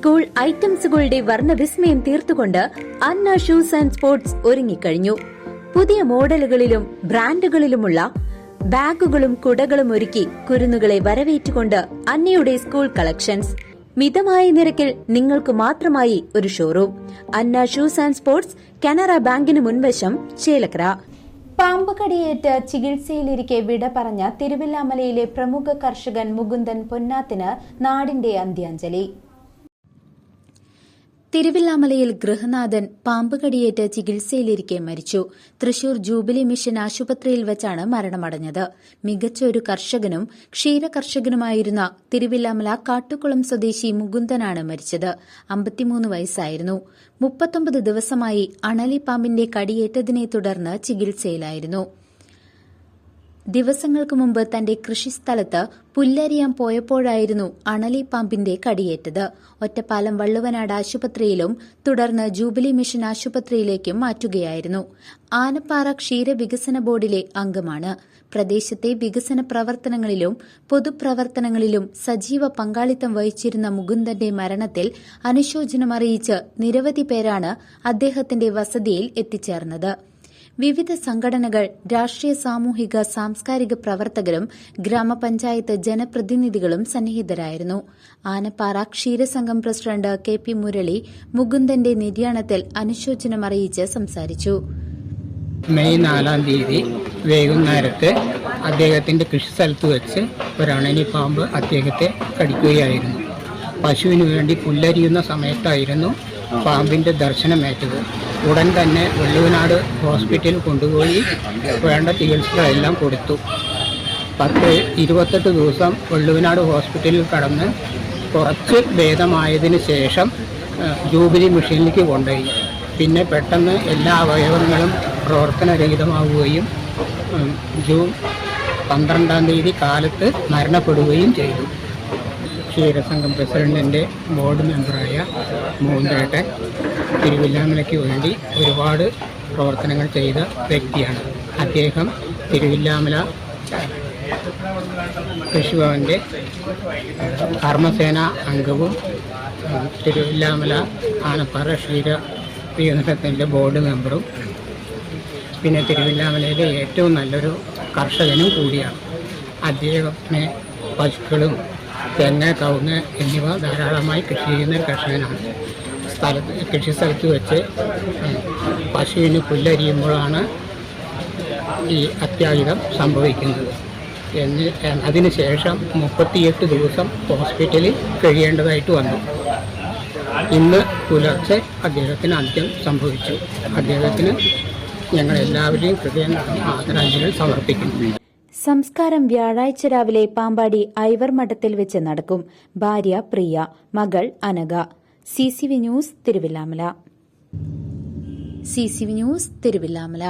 School ഐറ്റംസുകളുടെ വർണവിസ്മയം തീർത്തുകൊണ്ട് അന്ന ഷൂസ് ആൻഡ് സ്പോർട്സ് ഒരുങ്ങിക്കഴിഞ്ഞു. പുതിയ മോഡലുകളിലും ബ്രാൻഡുകളിലുമുള്ള ബാഗുകളും കുടകളും ഒരുക്കി കുരുന്നുകളെ വരവേറ്റുകൊണ്ട് അന്നയുടെ സ്കൂൾ കളക്ഷൻസ്. മിതമായ നിരക്കിൽ നിങ്ങൾക്ക് മാത്രമായി ഒരു showroom. Anna shoes and sports Canara ബാങ്കിന് മുൻവശം ചേലക്കര. പാമ്പ് കടിയേറ്റ് ചികിത്സയിലിരിക്കെ വിട പറഞ്ഞ തിരുവില്ലാമലയിലെ പ്രമുഖ കർഷകൻ മുകുന്ദൻ പൊന്നാത്തിന് നാടിന്റെ അന്ത്യാഞ്ജലി. തിരുവില്ലാമലയിൽ ഗൃഹനാഥൻ പാമ്പുകടിയേറ്റ് ചികിത്സയിലിരിക്കെ മരിച്ചു. തൃശൂർ ജൂബിലി മിഷൻ ആശുപത്രിയിൽ വെച്ചാണ് മരണമടഞ്ഞത്. മികച്ച ഒരു കർഷകനും ക്ഷീര കർഷകനുമായിരുന്ന തിരുവില്ലാമല കാട്ടുകുളം സ്വദേശി മുകുന്ദനാണ് മരിച്ചത്. അമ്പത്തിമൂന്ന് വയസ്സായിരുന്നു. മുപ്പത്തൊമ്പത് ദിവസമായി അണലിപ്പാമ്പിന്റെ കടിയേറ്റതിനെ തുടർന്ന് ചികിത്സയിലായിരുന്നു. ദിവസങ്ങൾക്ക് മുമ്പ് തന്റെ കൃഷിസ്ഥലത്ത് പുല്ലരിയാൻ പോയപ്പോഴായിരുന്നു അണലി പാമ്പിന്റെ കടിയേറ്റത്. ഒറ്റപ്പാലം വള്ളുവനാട് ആശുപത്രിയിലും തുടർന്ന് ജൂബിലി മിഷൻ ആശുപത്രിയിലേക്കും മാറ്റുകയായിരുന്നു. ആനപ്പാറ ക്ഷീരവികസന ബോർഡിലെ അംഗമാണ്. പ്രദേശത്തെ വികസന പ്രവർത്തനങ്ങളിലും പൊതുപ്രവർത്തനങ്ങളിലും സജീവ പങ്കാളിത്തം വഹിച്ചിരുന്ന മുകുന്ദന്റെ മരണത്തിൽ അനുശോചനമറിയിച്ച് നിരവധി പേരാണ് അദ്ദേഹത്തിന്റെ വസതിയിൽ എത്തിച്ചേർന്നത്. വിവിധ സംഘടനകൾ രാഷ്ട്രീയ സാമൂഹിക സാംസ്കാരിക പ്രവർത്തകരും ഗ്രാമപഞ്ചായത്ത് ജനപ്രതിനിധികളും സന്നിഹിതരായിരുന്നു. ആനപ്പാറ ക്ഷീരസംഘം പ്രസിഡന്റ് കെ പി മുരളി മുകുന്ദന്റെ നിര്യാണത്തിൽ അനുശോചനമറിയിച്ച് സംസാരിച്ചു. മെയ് നാലാം തീയതി വൈകുന്നേരത്ത് അദ്ദേഹത്തിന്റെ കൃഷിസ്ഥലത്ത് വെച്ച് ഒരണനി പാമ്പ് അദ്ദേഹത്തെ കടിക്കുകയായിരുന്നു. പശുവിന് വേണ്ടി പുല്ലരിയുന്ന സമയത്തായിരുന്നു പാമ്പിന്റെ ദർശനമേറ്റത്. ഉടൻ തന്നെ വെള്ളുവനാട് ഹോസ്പിറ്റലിൽ കൊണ്ടുപോയി വേണ്ട ചികിത്സകളെല്ലാം കൊടുത്തു. പത്ത് ഇരുപത്തെട്ട് ദിവസം വെള്ളുവനാട് ഹോസ്പിറ്റലിൽ കടന്ന് കുറച്ച് ഭേദമായതിനു ശേഷം ജൂബിലി മിഷനിലേക്ക് കൊണ്ടുപോയി. പിന്നെ പെട്ടെന്ന് എല്ലാ അവയവങ്ങളും പ്രവർത്തനരഹിതമാവുകയും ജൂൺ പന്ത്രണ്ടാം തീയതി കാലത്ത് മരണപ്പെടുകയും ചെയ്തു. ക്ഷീരസംഘം പ്രസിഡന്റിന്റെ ബോർഡ് മെമ്പറായ മൂന്തേട്ടൻ തിരുവില്ലാമലയ്ക്ക് വേണ്ടി ഒരുപാട് പ്രവർത്തനങ്ങൾ ചെയ്ത വ്യക്തിയാണ്. അദ്ദേഹം തിരുവില്ലാമല കൃഷിഭവന്റെ കർമ്മസേന അംഗവും തിരുവില്ലാമല ആനപ്പാറ ക്ഷീര വികസനത്തിന്റെ ബോർഡ് മെമ്പറും പിന്നെ തിരുവില്ലാമലയിലെ ഏറ്റവും നല്ലൊരു കർഷകനും കൂടിയാണ്. അദ്ദേഹത്തിന് പശുക്കളും തെങ്ങ് കവുങ്ങ് എന്നിവ ധാരാളമായി കൃഷി ചെയ്യുന്ന ഒരു കർഷകനാണ്. സ്ഥലത്ത് കൃഷി സ്ഥലത്ത് വെച്ച് പശുവിന് പുല്ലരിയുമ്പോഴാണ് ഈ അത്യാഹിതം സംഭവിക്കുന്നത്. എന്ന് അതിനുശേഷം മുപ്പത്തിയെട്ട് ദിവസം ഹോസ്പിറ്റലിൽ കഴിയേണ്ടതായിട്ട് വന്നു. ഇന്ന് പുലർച്ചെ അദ്ദേഹത്തിന് അന്ത്യം സംഭവിച്ചു. അദ്ദേഹത്തിന് ഞങ്ങൾ എല്ലാവരെയും ഹൃദയം ആദരാഞ്ജലികൾ സമർപ്പിക്കുന്നു. സംസ്കാരം വ്യാഴാഴ്ച രാവിലെ പാമ്പാടി ഐവർ മഠത്തിൽ വെച്ച് നടക്കും. ഭാര്യ പ്രിയ മകൾ Anagha. C news Thiruvilwamala. C news Thiruvilwamala.